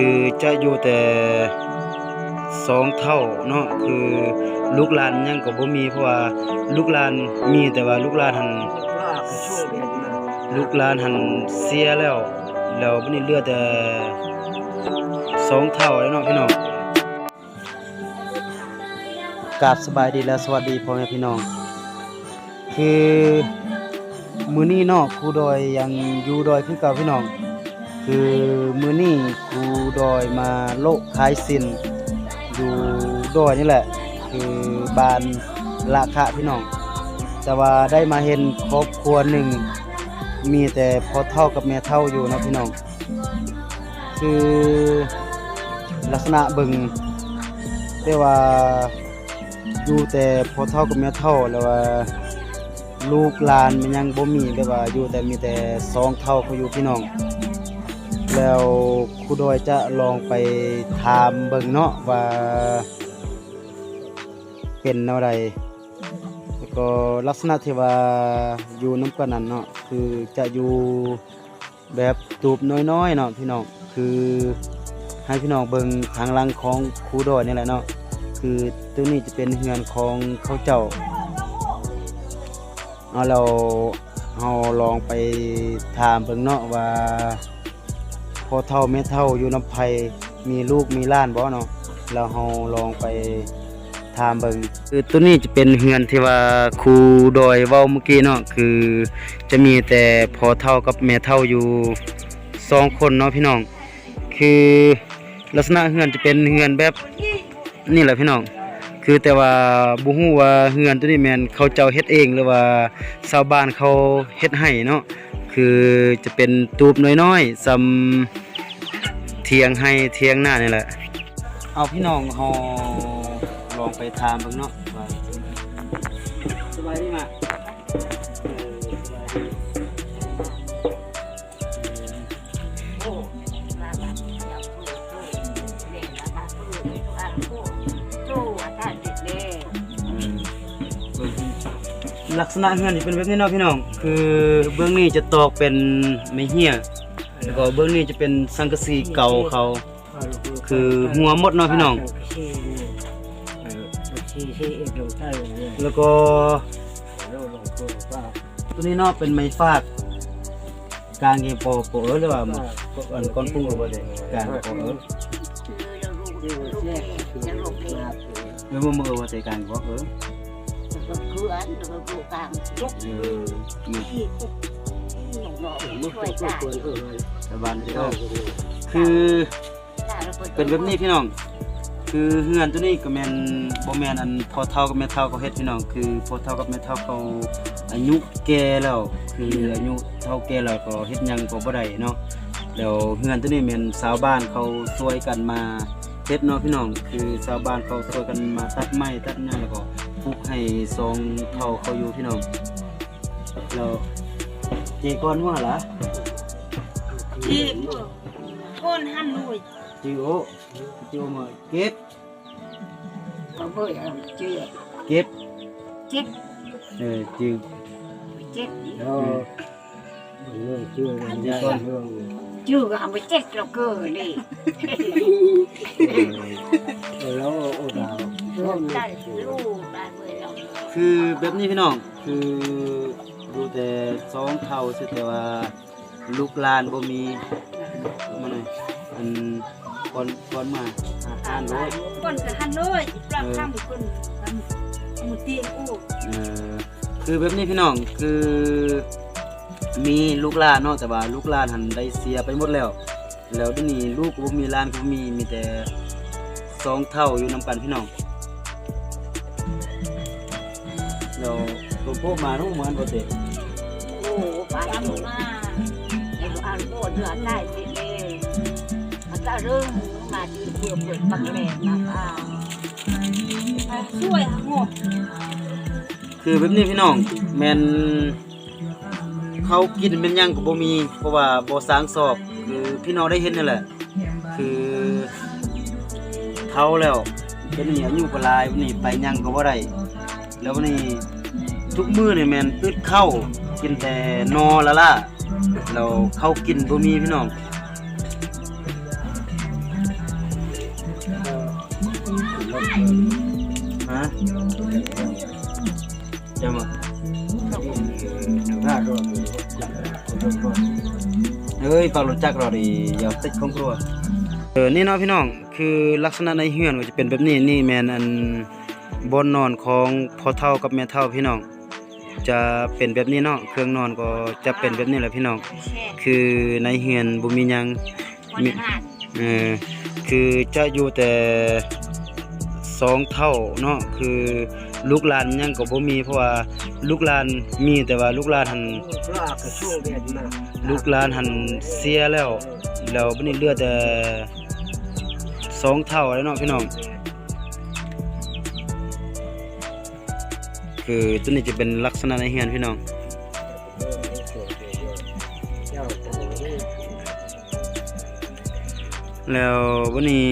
คือจะอยู่แต่สองเท่าเนาะคือลูกลานยังก็บ่มีเพราะว่าลูกลานมีแต่ว่าลูกลานหันลูกลานหันเสียแล้วแล้วบัดนี้เหลือแต่สองเท่าแล้วเนาะพี่น้องกราบสบายดีและสวัสดีพ่อแม่พี่น้อง คือมื้อนี้เนาะครูดอยยังอยู่ดอยคือเก่าพี่น้อง คือมือนี้ครูดอยมาโลกขายสินอยู่ดอยนี่แหละ คือบานละคะพี่น้อง แต่ว่าได้มาเห็นครอบครัวหนึ่ง มีแต่พอเท่ากับแม่เท่าอยู่นะพี่น้อง คือลักษณะบิงแต่ว่าอยู่แต่พอเท่ากับแม่เท่าแล้วว่าลูกหลานมันยังบ่มีแบบว่าอยู่แต่มีแต่สองเท่าเขาอยู่พี่น้อง แล้วครูดอยจะลองไปถามเบิ่งเนาะว่า เป็นแนวใดแล้วก็ลักษณะที่ว่าอยู่น้ำกันนั้นเนาะคือจะอยู่แบบตูบน้อยๆเนาะพี่น้องคือให้พี่น้องเบิ่งทางลังของครูดอยนี่แหละเนาะคือตัวนี้จะเป็นเฮือนของเขาเจ้าเอาเราเราลองไปถามเบิ่งเนาะว่า พอเท่าแม่เท่าอยู่น้ำไผมีลูกมีล้านบ่เนาะแล้วเราลองไปถามเบิ่งคือตัวนี้จะเป็นเฮือนที่ว่าครูดอยเว้าเมื่อกี้เนาะคือจะมีแต่พอเท่ากับแม่เท่าอยู่สองคนเนาะพี่น้อง คือลักษณะเฮือนจะเป็นเฮือนแบบนี่แหละพี่น้องคือแต่ว่าบ่ฮู้ว่าเฮือนตัวนี้แมนเขาเจ้าเฮ็ดเองหรือว่าชาวบ้านเขาเฮ็ดให้เนาะ คือจะเป็นตูบน้อยๆซำเทียงให้เทียงหน้านี่แหละ เอาพี่น้องหอลองไปทามบ้างเนาะสบายดีมา ลักษณะเฮือนนี่เป็นแบบนี้เนาะพี่น้อง คือเบื้องนี้จะตอกเป็นไม้เหี้ยแล้วก็เบื้องนี้จะเป็นสังกะสีเก่าเขา คือหัวหมดเนาะพี่น้องที่ที่เอกลงใต้เนี่ยแล้วก็เราลงตัวว่าตัวนี้เนาะเป็นไม้ฟาดกลางเกมโปโปเออหรือว่าอันก้อนปุ้งหรือว่าเด็กลางโปเออคือเราลูกที่ลูกว่าแม่แยกคือยังลูกเพลมาเออมือมือว่าแต่กลางก็เออ ก็คืออันแล้วก็ลูกกลางยกเออมีที่ปุ๊บหนุ่มหล่อมุกช่วยตัวได้ตัวเออชาวบ้านที่ได้เนาะก็ดีคือเป็นแบบนี้พี่น้อง คือเฮือนตัวนี้ก็แมนบ่แมนอันพอเท่ากับแม่เท่าเขาเฮ็ดพี่น้องคือพอเท่ากับแม่เท่าเขาอายุแก่แล้วคืออายุเท่าแก่แล้วก็เฮ็ดหยังก็บ่ได้เนาะแล้วเฮือนตัวนี้แมนชาวบ้านเขาช่วยกันมาเฮ็ดเนาะพี่น้องคือชาวบ้านเขาช่วยกันมาตัดไม้ตัดหญ้าแล้วก็ ปลูกให้ทรงเท่าเขาอยู่พี่น้องแล้วเจก่อนว่าล่ะที่ก้นหันลุยจิโอจิโอมาเก็บก็เบื่อเจี๊ยบเก็บจิ๊บเออจิวจิ๊บแล้วเรื่องชื่อเรื่องนี้ก็เรื่องชื่อก็เอาไปเจ๊กเราเกินนี่เออแล้วโอ้ดาวก็มีได้ลูกได้เมื่อเรา คือแบบนี้พี่น้องคือดูแต่สองเท่าสิแต่ว่าลูกหลานบ่มีมาหน่อยอันก่อนก่อนมาอาหารโลดคนก็หันเลยปรับข้ามคนหมุตีนอู้เออคือแบบนี้พี่น้องคือมีลูกหลานเนาะแต่ว่าลูกหลานหันได้เสียไปหมดแล้ว แล้วเดี๋ยวนี้ลูกก็บ่มีหลานก็บ่มีมีแต่สองเท่าอยู่นํกันพี่น้อง แล้วตัวพวกมาเนาะเหมือนบ่เด้โอ้ป้าจำดูมาไอ้ลูกอ่านโบเดือดได้สิเด้มันจะเริ่มมาดีเพื่อเปิดปักแหลมมาป้าช่วยหมดคือแบบนี้พี่น้องแมนเขากินเป็นหยังก็บ่มี เพราะว่าบ่สร้างสอบคือพี่น้องได้เห็นนั่นแหละ คือเท่าแล้วเป็นนี่อายุก็หลายวันนี้ไปหยังก็บ่ได้แล้ววันนี้ ทุกมื้อนี่ยแมนพืชข้ากินแต่นอละล่ะเราเข้ากินบ่มีพี่น้องฮะจะมาเฮ้ยปลาหลุดจักรอดีอย่าติดของกลัวเออนี่เนาะพี่น้องคือลักษณะในเฮือนก็จะเป็นแบบนี้นี่แมนอันบนนอนของพ่อเท่ากับแม่เท่าพี่น้อง จะเป็นแบบนี้เนาะเครื่องนอนก็จะเป็นแบบนี้แหละพี่น้องแช่คือในเฮือนบ่มีหยังคนละหาดเออคือจะอยู่แต่สองเท่าเนาะคือลูกหลานยังก็บ่มีเพราะว่าลูกหลานมีแต่ว่าลูกหลานหันปลากระชูเบียดมาลูกหลานหันเสียแล้วแล้วบัดนี้เหลือแต่สองเท่าแล้วเนาะพี่น้อง คือตัวนี้จะเป็นลักษณะในเฮือนพี่น้องแล้ววันนี้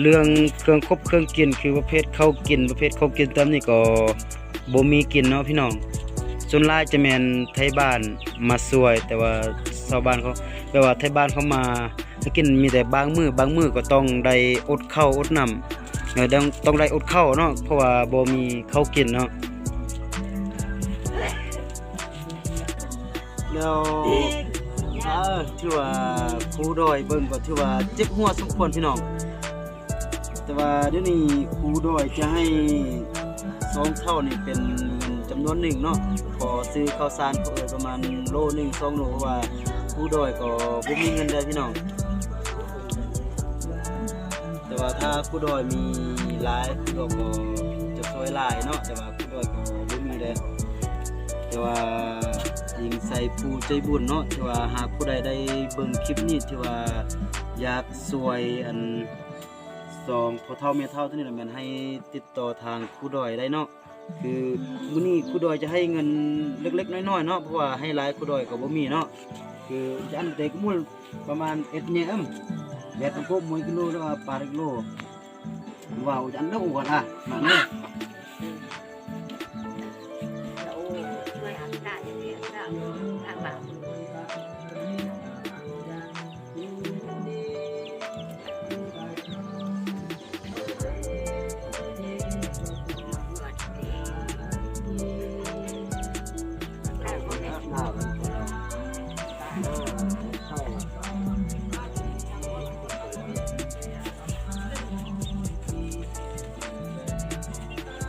เรื่องเครื่องคบเครื่องกินคือประเภทข้าวกินประเภทข้าวกินตามนี่ก็บ่มีกินเนาะพี่น้องส่วนลายจะแมนไทยบ้านมาช่วย แต่ว่าชาวบ้านเขาแปลว่าไทยบ้านเขามากินมีแต่บางมือบางมือก็ต้องได้อดข้าวอดน้ำเออต้องต้องได้อดข้าวเนาะเพราะว่าบ่มีข้าวกินเนาะ แล้วเออถือว่าครูดอยเบิ่งก็ถือว่าเจ็บหัวสมควรพี่น้อง แต่ว่าเดี๋ยวนี้ครูดอยจะให้สองเท่านี่เป็นเงินจำนวนหนึ่งเนาะขอซื้อข้าวสารก็เอ่ยประมาณโลหนึ่งสองโลเพราะว่าครูดอยก็บ่มีเงินได้พี่น้องแต่ว่าถ้าครูดอยมีหลายครูดอยก็จะช่วยหลายเนาะแต่ว่าครูดอยก็บ่มีเลย แต่ว่ายิงใส่ผู้ใจบุญเนาะที่ว่าหากผู้ใดได้เบิ่งคลิปนี้ที่ว่าอยากสวยอันสองพอเฒ่าแม่เฒ่าตัวนี้น่ะแม่นให้ติดต่อทางครูดอยได้เนาะคือมื้อนี้ครูดอยจะให้เงินเล็กๆน้อยๆเนาะเพราะว่าให้หลายครูดอยก็บ่มีเนาะคือจะอันเด็กมูลประมาณ1เนี่ยอึมแบดมันก็1กิโลแล้วว่าปลากิโลว้าจะอันเด้ออ้วนอะมาเนี่ย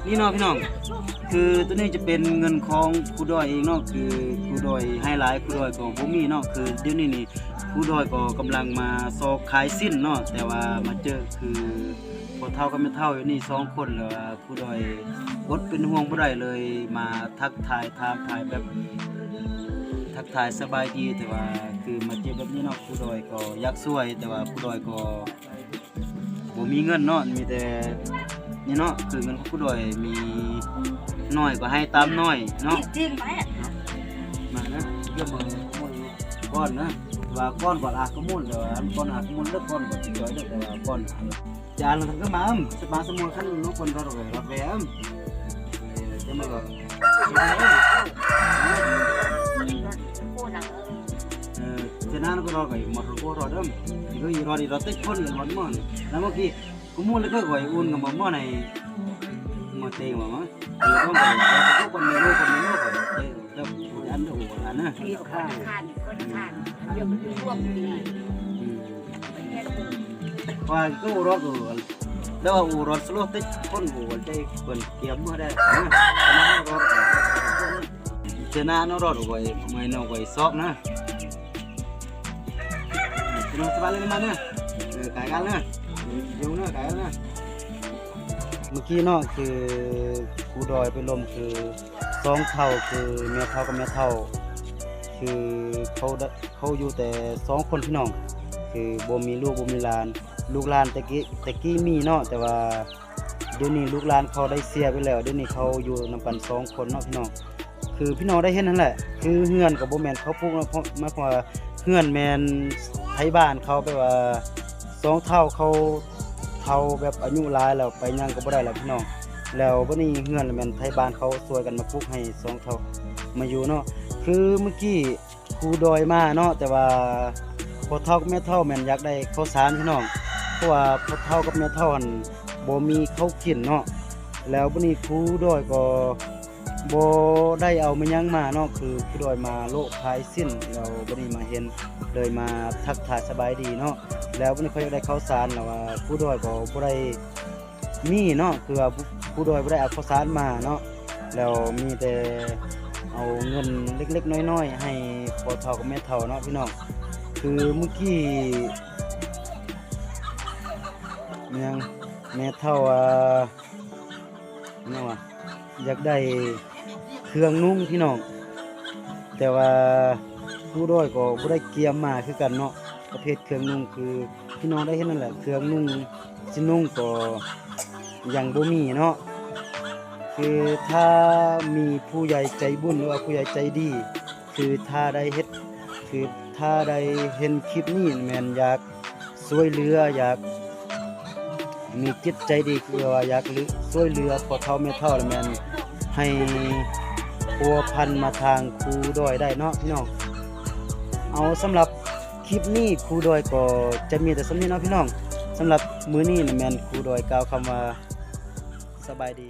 นี่เนาะพี่น้อง คือตัวนี้จะเป็นเงินของครูดอยเองเนาะคือครูดอยให้หลายครูดอยก็บ่มีเนาะคือเดี๋ยวนี้นี่ครูดอยก็กำลังมาซอกขายสิ้นเนาะแต่ว่ามาเจอคือพอเท่ากับไม่เท่าอยู่นี่สองคนแล้วว่าครูดอยอดเป็นห่วงบ่ได้เลยมาทักทายถามทายแบบทักทายสบายดีแต่ว่าคือมาเจอแบบนี้เนาะครูดอยก็อยากช่วย แต่ว่าครูดอยก็บ่มีเงินเนาะมีแต่ นี่เนาะคือเงินของผู้ดอยมีน้อยก็ให้ตามน้อยเนาะจริงไหมมานะเกี่ยวมือขโมยก้อนนะว่าก้อนก่อนอาขมุนแต่ว่าอันก้อนอาขมุนเลิกก้อนก่อนสิจ่อยเลิกแต่ว่าก้อนจานเราทำก็มาอ้ำสปาสมุนขั้นน้องคนรอดเลยรอดแวมจะมาก็พูดหนังเออเออเจ้าหน้าก็รอก็หมดรู้รอดอ้ำอีกอีรอดอีรอดเต็มคนอีรอดมันแล้วเมื่อกี้ ขมุนแล้วก็ก่อยอุ่นกับบ่บ่ในมาเตงมามั้งเดี๋ยวต้องไปก็คนมีลูกคนมีลูกก็จะจะอันเดียวกันนะที่ข้างข้างคนข้างเดูเนื้อไก่นะเมื่อกี้เนาะคือครูดอยไปลมคือสองเท่าคือเมียเท่ากับเมียเท่า คือเขาได้เขาอยู่แต่สองคนพี่น้อง คือบ่มีลูกบ่มีหลาน ลูกหลานแต่กี้แต่กี้มีเนาะแต่ว่าเดี๋ยวนี้ลูกหลานเขาได้เสียไปแล้วเดี๋ยวนี้เขาอยู่นำกันสองคนเนาะพี่น้องคือพี่น้องได้เห็นนั่นแหละ คือเฮือนกับบ่แมนเขาปลูกเนาเพราะมายความว่าเฮือนแม่นไทบ้านเขาไปว่า สองเท่าเขาเท่าแบบอายุหลายแล้วไปหยังก็บ่ได้แล้วพี่น้องแล้วบัดนี้เฮือนแมนไทยบ้านเขาช่วยกันมาปลูกให้สองเท่ามาอยู่เนาะคือเมื่อกี้ครูดอยมาเนาะแต่ว่าพอเท่ากับแม่เท่าแมนอยากได้ข้าวสารพี่น้องเพราะว่าพอเท่ากับแม่เท่าหันบ่มีข้าวกินเนาะแล้วบัดนี้ครูด้วยก็ บได้เอาไมายังมาเนาะคือผู้ดอยมาโลกภายสิ้นแล้วบัดนี้มาเห็นเลยมาทักทายสบายดีเนาะแล้วบัดนี้เขายากได้ข้าวสารแล้วว่าผู้ดอยก็บ่ได้มีเนาะคือว่าผู้ดอยบ่ได้เอาข้าวสารมาเนาะแล้วมีแต่เอาเงินเล็กๆ น้อยๆ ให้พอเฒ่ากับแม่เฒ่าเนาะพี่น้องคือเมื่อกี้ยังแม่เฒ่าอ่าเนี่ว่าอยากได้ รื่องนุ่งพี่น้อง แต่ว่าผู้ด้อยก็บ่ได้เกียมมาคือกันเนาะประเภทเครื่องนุ่งคือพี่น้องได้เห็นนั่นแหละเครื่องนุ่งสินุ่งก็ยังบ่มีเนาะคือถ้ามีผู้ใหญ่ใจบุญหรือว่าผู้ใหญ่ใจดี คือถ้าได้เฮ็ดคือถ้าได้เห็นคลิปนี้แมนอยากช่วยเหลืออยาก มีจิตใจดีคือว่าอยากช่วยเหลือพอเท่าไม่เท่าแล้วแมนให้ พัวพันมาทางครูดอยได้เนาะพี่น้อง เอาสำหรับคลิปนี้ครูดอยก็จะมีแต่สำนี้เนาะพี่น้องสำหรับมื้อนี้น่ะแมนครูดอยกล่าวคำว่าสบายดี